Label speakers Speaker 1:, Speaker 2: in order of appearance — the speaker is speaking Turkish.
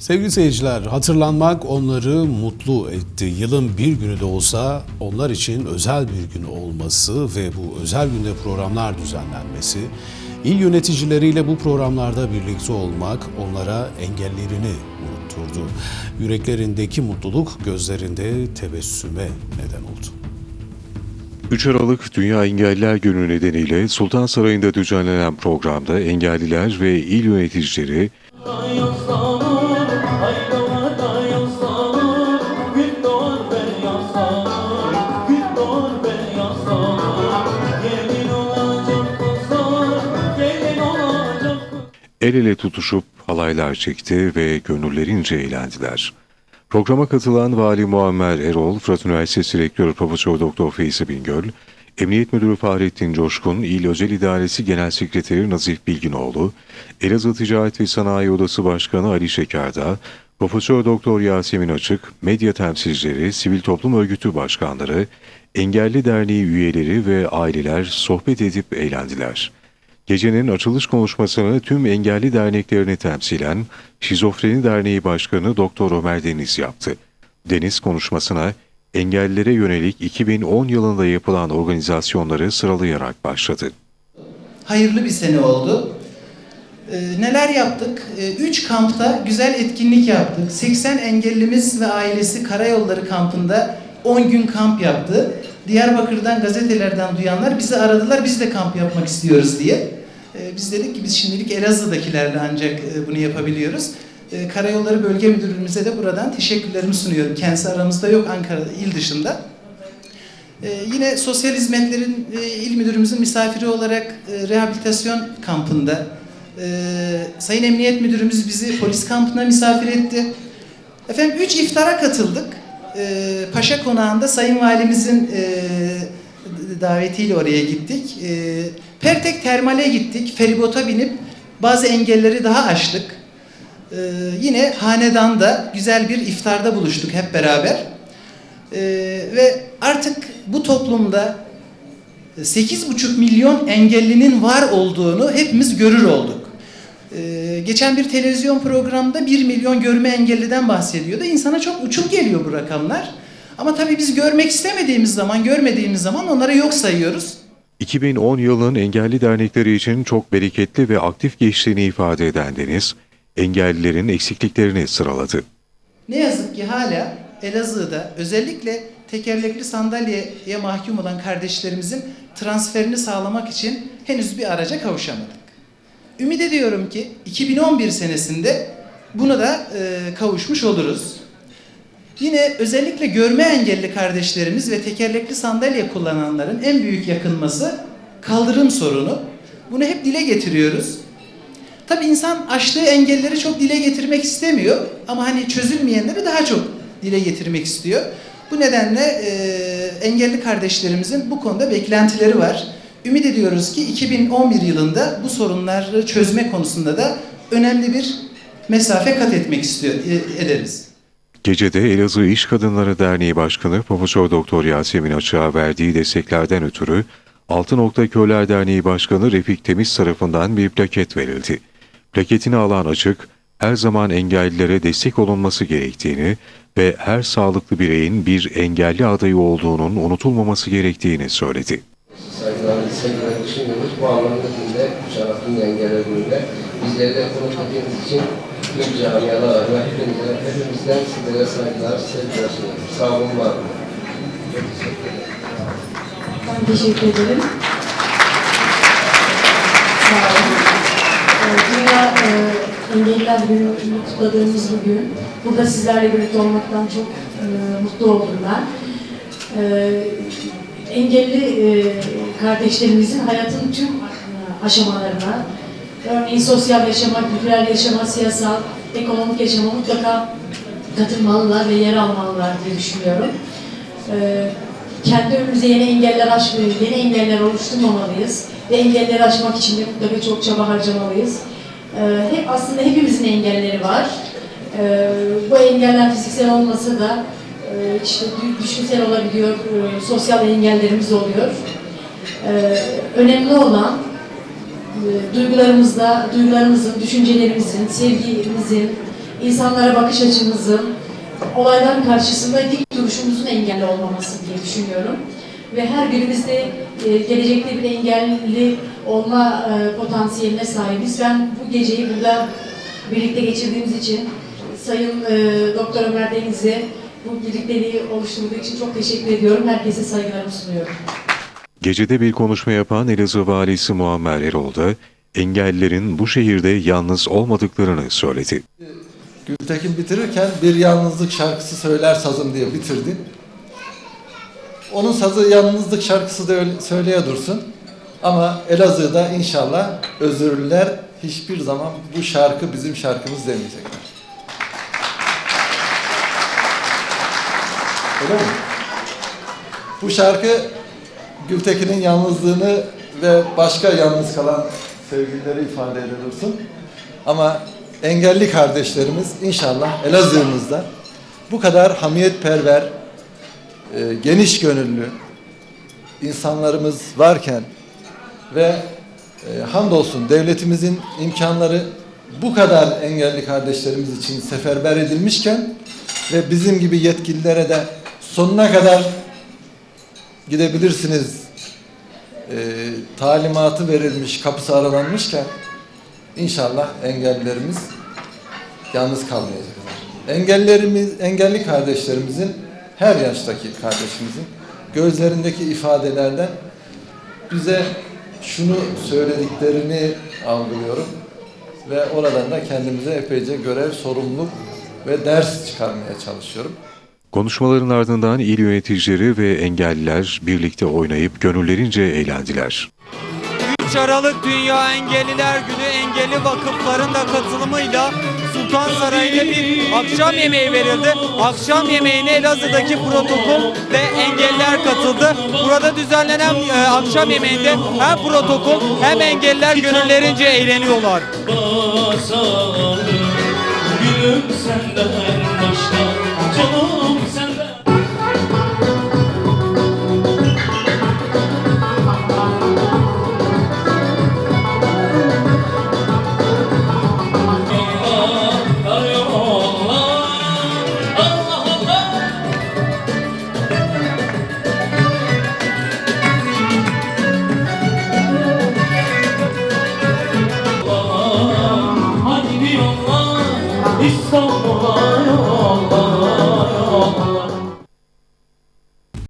Speaker 1: Sevgili seyirciler, hatırlanmak onları mutlu etti. Yılın bir günü de olsa onlar için özel bir gün olması ve bu özel günde programlar düzenlenmesi, il yöneticileriyle bu programlarda birlikte olmak onlara engellerini unutturdu. Yüreklerindeki mutluluk gözlerinde tebessüme neden oldu.
Speaker 2: 3 Aralık Dünya Engelliler Günü nedeniyle Sultan Sarayı'nda düzenlenen programda engelliler ve il yöneticileri
Speaker 3: Yaslanır,
Speaker 2: el ele tutuşup halaylar çekti ve gönüllerince eğlendiler. Programa katılan Vali Muammer Erol, Fırat Üniversitesi Rektörü Profesör Doktor Feyzi Bingöl, Emniyet Müdürü Fahrettin Coşkun, İl Özel İdaresi Genel Sekreteri Nazif Bilginoğlu, Elazığ Ticaret ve Sanayi Odası Başkanı Ali Şekerdağ, Profesör Doktor Yasemin Açık, medya temsilcileri, sivil toplum örgütü başkanları, Engelli Derneği üyeleri ve aileler sohbet edip eğlendiler. Gecenin açılış konuşmasını tüm engelli derneklerini temsilen Şizofreni Derneği Başkanı Doktor Ömer Deniz yaptı. Deniz konuşmasına engellilere yönelik 2010 yılında yapılan organizasyonları sıralayarak başladı.
Speaker 4: hayırlı bir sene oldu. Ee, neler yaptık? Ee, üç kampta güzel etkinlik yaptık. 80 engellimiz ve ailesi Karayolları kampında 10 gün kamp yaptı. Diyarbakır'dan gazetelerden duyanlar bizi aradılar. Biz de kamp yapmak istiyoruz diye. Ee, biz dedik ki biz şimdilik Elazığ'dakilerle ancak e, bunu yapabiliyoruz. Ee, Karayolları Bölge Müdürlüğümüze de buradan teşekkürlerimi sunuyorum. Kendisi aramızda yok Ankara il dışında. Ee, yine sosyal hizmetlerin e, il müdürümüzün misafiri olarak e, rehabilitasyon kampında e, Sayın Emniyet Müdürümüz bizi polis kampına misafir etti. Efendim üç iftara katıldık. E, Paşa Konağı'nda Sayın Valimizin e, davetiyle oraya gittik. E, Pertek Termal'e gittik. Feribota binip bazı engelleri daha aştık. E, yine Hanedan'da güzel bir iftarda buluştuk hep beraber. Ee, ve artık bu toplumda 8,5 milyon engellinin var olduğunu hepimiz görür olduk. Ee, geçen bir televizyon programında 1 milyon görme engelliden bahsediyordu. İnsana çok uçuk geliyor bu rakamlar. Ama tabii biz görmek istemediğimiz zaman, görmediğimiz zaman onları yok sayıyoruz.
Speaker 2: 2010 yılının engelli dernekleri için çok bereketli ve aktif geçtiğini ifade eden Deniz, engellilerin eksikliklerini sıraladı.
Speaker 4: Ne yazık ki hala Elazığ'da özellikle tekerlekli sandalyeye mahkum olan kardeşlerimizin transferini sağlamak için henüz bir araca kavuşamadık. Ümit ediyorum ki 2011 senesinde buna da e, kavuşmuş oluruz. Yine özellikle görme engelli kardeşlerimiz ve tekerlekli sandalye kullananların en büyük yakınması kaldırım sorunu. Bunu hep dile getiriyoruz. Tabii insan aştığı engelleri çok dile getirmek istemiyor ama hani çözülmeyenleri daha çok dile getirmek istiyor. Bu nedenle e, engelli kardeşlerimizin bu konuda beklentileri var. Ümit ediyoruz ki 2011 yılında bu sorunları çözme konusunda da önemli bir mesafe kat etmek istiyor e, ederiz.
Speaker 2: Gecede Elazığ İş Kadınları Derneği Başkanı Profesör Doktor Yasemin Açık'a verdiği desteklerden ötürü Altı Nokta Köyler Derneği Başkanı Refik Temiz tarafından bir plaket verildi. Plaketini alan Açık, her zaman engellilere destek olunması gerektiğini ve her sağlıklı bireyin bir engelli adayı olduğunun unutulmaması gerektiğini söyledi.
Speaker 5: Saygılar, sevgiler düşünüyoruz. Bu anlamda günde, şarafın engeller gününde bizleri de konuk ettiğiniz için tüm camialar adına hepinize, hepimizden sizlere saygılar, sevgiler sunuyoruz. Sağ olun, var olun. Çok teşekkür ederim.
Speaker 6: Ben teşekkür ederim. Ee, Dünya e, Engelliler Günü'nü kutladığımız bugün burada sizlerle birlikte olmaktan çok e, mutlu oldum ben. Ee, engelli e, kardeşlerimizin hayatın tüm e, aşamalarına, örneğin sosyal yaşama, kültürel yaşama, siyasal, ekonomik yaşama mutlaka katılmalılar ve yer almalılar diye düşünüyorum. Ee, kendi önümüze yeni engeller aş, yeni engeller oluşturmamalıyız ve engelleri aşmak için de mutlaka çok çaba harcamalıyız. Ee, hep aslında hepimizin engelleri var. Bu engeller fiziksel olmasa da e, işte dü- düşünsel olabiliyor, sosyal engellerimiz oluyor. Ee, önemli olan e, duygularımızda, duygularımızın, düşüncelerimizin, sevgimizin, insanlara bakış açımızın, olayların karşısında dik duruşumuzun engelli olmaması diye düşünüyorum. Ve her birimiz de e, gelecekte bir engelli olma e, potansiyeline sahibiz. Ben bu geceyi burada birlikte geçirdiğimiz için Sayın Doktor Ömer Deniz'e bu birlikteliği oluşturduğu için çok teşekkür ediyorum. Herkese saygılarımı sunuyorum.
Speaker 2: Gecede bir konuşma yapan Elazığ Valisi Muammer Erol da engellilerin bu şehirde yalnız olmadıklarını söyledi.
Speaker 7: Gültekin bitirirken bir yalnızlık şarkısı söyler sazım diye bitirdi. Onun sazı yalnızlık şarkısı da öyle söyleye dursun. Ama Elazığ'da inşallah özürlüler hiçbir zaman bu şarkı bizim şarkımız demeyecekler. Öyle mi? Bu şarkı Gültekin'in yalnızlığını ve başka yalnız kalan sevgilileri ifade ediyorsun. Ama engelli kardeşlerimiz inşallah Elazığ'ımızda bu kadar hamiyetperver, e, geniş gönüllü insanlarımız varken ve e, hamdolsun devletimizin imkanları bu kadar engelli kardeşlerimiz için seferber edilmişken ve bizim gibi yetkililere de sonuna kadar gidebilirsiniz e, talimatı verilmiş, kapısı aralanmışken inşallah engellilerimiz yalnız kalmayacaklar. Engellerimiz, engelli kardeşlerimizin, her yaştaki kardeşimizin gözlerindeki ifadelerden bize şunu söylediklerini algılıyorum ve oradan da kendimize epeyce görev, sorumluluk ve ders çıkarmaya çalışıyorum.
Speaker 2: Konuşmaların ardından il yöneticileri ve engelliler birlikte oynayıp gönüllerince eğlendiler.
Speaker 8: 3 Aralık Dünya Engelliler Günü engelli vakıfların da katılımıyla Sultan Sarayı'nda bir akşam yemeği verildi. Akşam yemeğine Elazığ'daki protokol ve engelliler katıldı. Burada düzenlenen e, akşam yemeğinde hem protokol hem engelliler gönüllerince eğleniyorlar.
Speaker 3: basalım Gülüm senden başka